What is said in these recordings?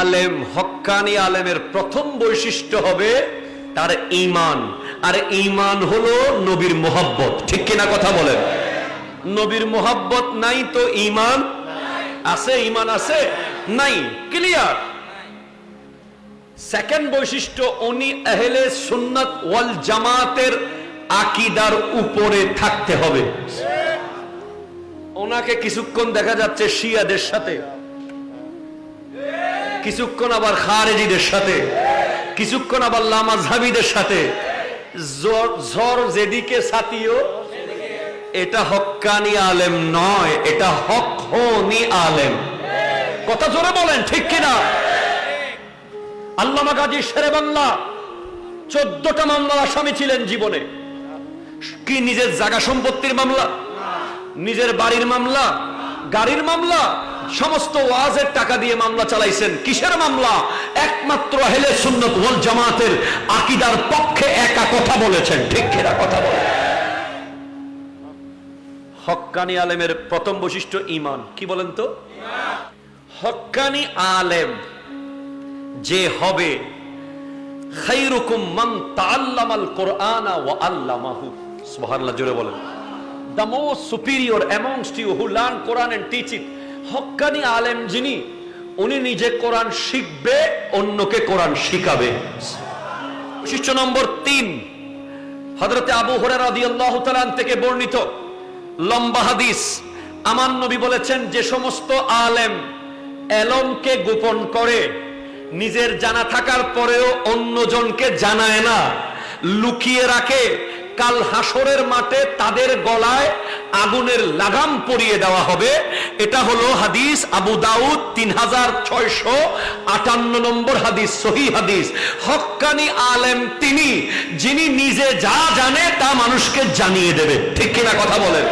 আলেম, হক্কানি আলেমের প্রথম বৈশিষ্ট্য হবে তার ঈমান। আর ঈমান হলো নবীর মোহাব্বত। ঠিক কিনা কথা বলেন? নবীর মোহাব্বত নাই তো ঈমান? আছে ঈমান আছে? নাই। ক্লিয়ার সেকেন্ড বৈশিষ্ট্য, উনি আহলে সুন্নাত ওয়াল জামাতের আকিদার উপরে থাকতে হবে। ওনাকে কিছুক্ষণ দেখা যাচ্ছে শিয়াদের সাথে। কিছুক্ষণ আবার খারেজিদের সাথে, কিছুক্ষণ আবার লামাজহাবিদের সাথে। ঝড় যেদিকে সাথীয় এটা হক্কানি আলেম নয়, এটা হক হনি আলেম। কথা জোরে বলেন, ঠিক কিনা? আল্লামা গাজী শেরে বাংলা, চোদ্দটা মামলার আসামি ছিলেন জীবনে। কি নিজের জায়গা সম্পত্তির মামলা? নিজের বাড়ির মামলা? গাড়ির মামলা? সমস্ত ওয়াজের টাকা দিয়ে মামলা চালাইছেন। কিসের মামলা? একমাত্র হেলে সুন্নত ওয়াল জামাতের আকিদার পক্ষে একা কথা বলেছেন। ঠিক কিনা কথা বলে হক্কানি আলেমের প্রথম বৈশিষ্ট্য ইমান কি বলেন তো? হক্কানি আলেম যে হবে, খাইরুকুম মান তাআল্লামাল জোরে বলেন। the most superior amongst you who learn Quran and teach it হক্কানি আলেম যিনি, উনি নিজে কোরআন শিখবে, অন্যকে কোরআন শিখাবে। বৈশিষ্ট্য নম্বর তিন, হযরতে আবু রাদিয়াল্লাহু থেকে বর্ণিত লম্বা হাদিস। আমার নবী বলেছেন, যে সমস্ত আলেম এলমকে গোপন করে, নিজের জানা থাকার পরেও অন্যজনকে জানায় না, লুকিয়ে রাখে, কাল হাসরের মাঠে তাদের গলায় আগুনের লাগাম পরিয়ে দেওয়া হবে। এটা হলো হাদিস আবু দাউদ তিন হাজার ছয়শো আটান্ন নম্বর হাদিস, সহি হাদিস। হক্কানি আলেম তিনি, যিনি নিজে যা জানে তা মানুষকে জানিয়ে দেবে। ঠিক কিনা কথা বলেন?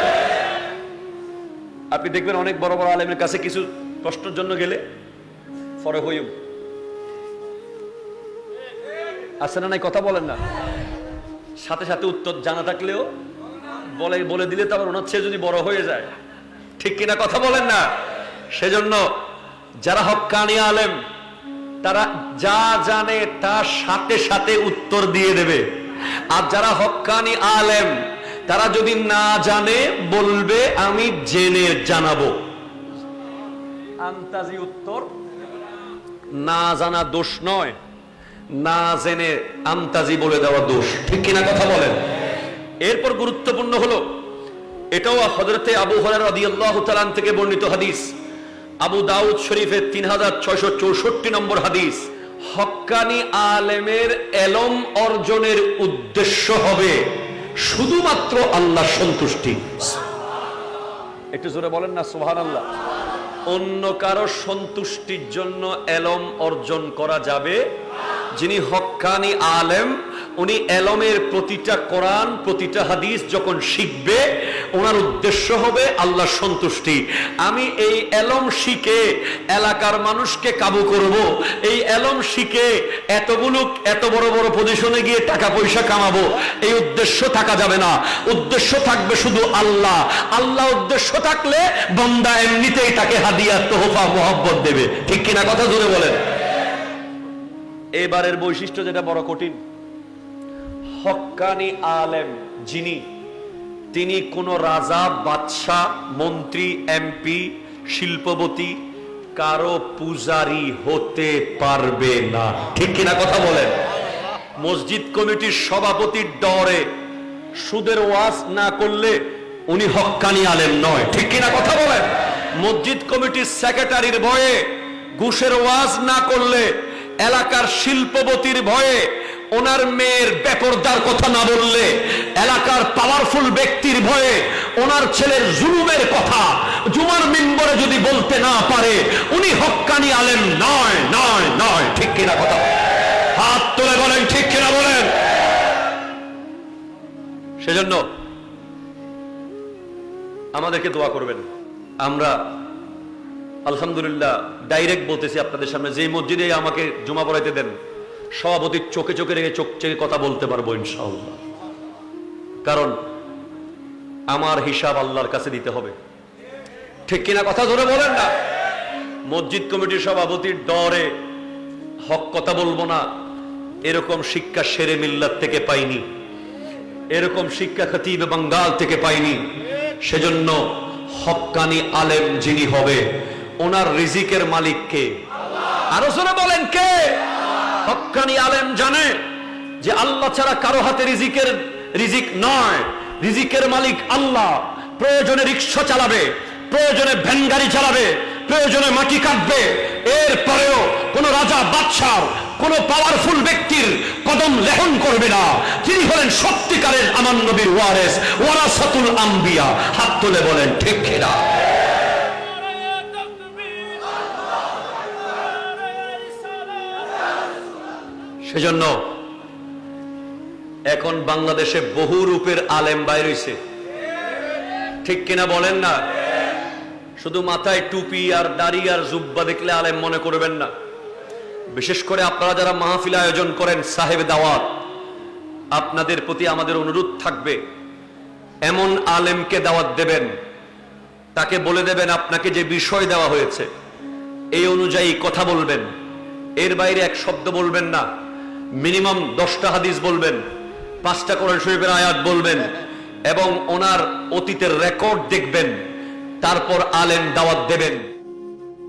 আপনি দেখবেন অনেক বড় বড় আলেমের কাছে কিছু প্রশ্নের জন্য গেলে ফরে হইম আছে নাই? কথা বলেন না। সাথে সাথে উত্তর জানা থাকলেও বলে বলে দিলে তো আবার ওনার যদি বড় হয়ে যায়। ঠিক কিনা কথা বলেন না? সেজন্য যারা হক্কানি আলেম, তারা যা জানে তার সাথে সাথে উত্তর দিয়ে দেবে। আর যারা হক্কানি আলেম, তারা যদি না জানে, বলবে, আমি জেনে জানাব। আন্তাজি উত্তর, না জানা দোষ নয়, না জেনে আন্তাজি বলে দেওয়া দোষ। ঠিক কিনা কথা বলেন? এরপর গুরুত্বপূর্ণ হলো, এটাও হজরতে আবু হরার রাদিয়াল্লাহু তাআলা থেকে বর্ণিত হাদিস। আবু দাউদ শরীফের তিন হাজার ছয়শো চৌষট্টি নম্বর হাদিস হক্কানি আলেমের এলম অর্জনের উদ্দেশ্য হবে শুধুমাত্র আল্লাহ সন্তুষ্টি। একটু জোরে বলেন না সুহান আল্লাহ অন্য কারও সন্তুষ্টির জন্য এলম অর্জন করা যাবে যিনি হক্কানি আলেম উনি এলমের প্রতিটা কোরআন, প্রতিটা হাদিস যখন শিখবে, ওনার উদ্দেশ্য হবে আল্লাহ সন্তুষ্টি। আমি এই এলম শিখে এলাকার মানুষকে কাবু করব। এই এলম শিখে এতগুলো এত বড় বড় পজিশনে গিয়ে টাকা পয়সা কামাবো। এই উদ্দেশ্য থাকা যাবে না। উদ্দেশ্য থাকবে শুধু আল্লাহ। আল্লাহ উদ্দেশ্য থাকলে বন্দা এমনিতেই তাকে হাদিয়া, তোহফা, মোহাব্বত দেবে। ঠিক কিনা কথা জোরে বলেন? এবারের বৈশিষ্ট্য যেটা বড় কঠিন। হক্কানি আলেম যিনি, তিনি কোন রাজা, বাদশাহ, মন্ত্রী, এমপি, শিল্পপতি কারও পূজারি হতে পারবে না। ঠিক কিনা কথা বলেন? মসজিদ কমিটির সভাপতির ডরে সুদের ওয়াজ না করলে উনি হক্কানি আলেম নয়। ঠিক কিনা কথা বলেন? মসজিদ কমিটির সেক্রেটারির ভয়ে, ঘুষের ওয়াজ না করলে এলাকার শিল্পপতির ভয়ে ওনার মেয়ের বেপরদার কথা না বললে এলাকার পাওয়ারফুল ব্যক্তির ভয়ে ওনার ছেলের জুলুমের কথা জুমার মিম্বরে যদি বলতে না পারে, উনি হক্কানি আলেম নয় নয় নয়। ঠিক কিনা কথা? হাত তুলে বলেন, ঠিক কিনা বলেন? সেজন্য আমাদেরকে দোয়া করবেন। আমরা আলহামদুলিল্লাহ ডাইরেক্ট বলতেছি আপনাদের সামনে যে মসজিদে আমাকে জমা পড়াইতে দেন সভাপতির চোখে চোখে রেখে চোখ চেয়ে কথা বলতে পারব ইনশাআল্লাহ। কারণ আমার হিসাব আল্লাহর কাছে দিতে হবে। ঠিক কিনা কথা ধরে বলেন না? মসজিদ কমিটির সভাপতির ডরে হক কথা বলব না। এরকম শিক্ষা সেরে মিল্লাত থেকে পাইনি। এরকম শিক্ষা খতিব বাঙ্গাল থেকে পাইনি। সেজন্য হক্কানি আলেম যিনি হবে, ওনার রিজিকের মালিককে আরও জোরে বলেন কে? হক্কানি আলেম জানে যে আল্লাহ ছাড়া কারও হাতে রিজিকের রিজিক নয়। রিজিকের মালিক আল্লাহ। প্রয়োজনে রিক্সা চালাবে, প্রয়োজনে ভ্যান গাড়ি চালাবে, প্রয়োজনে মাটি কাটবে। এরপরেও কোন রাজা বাদশার কোন পাওয়ারফুল ব্যক্তির কদম লেহন করবে না। তিনি হলেন সত্যিকারের আমার নবীর ওয়ারেস, ওয়ারাসাতুল আম্বিয়া। হাত তুলে বলেন, ঠিক কিনা? সেজন্য এখন বাংলাদেশে বহু রূপের আলেম বাইর হইছে। ঠিক কিনা বলেন না? শুধু মাথায় টুপি আর দাড়ি আর জুব্বা দেখলে আলেম মনে করবেন না। বিশেষ করে আপনারা যারা মাহফিল আয়োজন করেন, সাহেব দাওয়াত, আপনাদের প্রতি আমাদের অনুরোধ থাকবে, এমন আলেমকে দাওয়াত দেবেন, তাকে বলে দেবেন আপনাকে যে বিষয় দেওয়া হয়েছে, এই অনুযায়ী কথা বলবেন। এর বাইরে এক শব্দ বলবেন না। মিনিমাম দশটা হাদিস বলবেন, পাঁচটা কোরআন শরীফের আয়াত বলবেন, এবং ওনার অতীতের রেকর্ড দেখবেন, তারপর আলেম দাওয়াত দেবেন।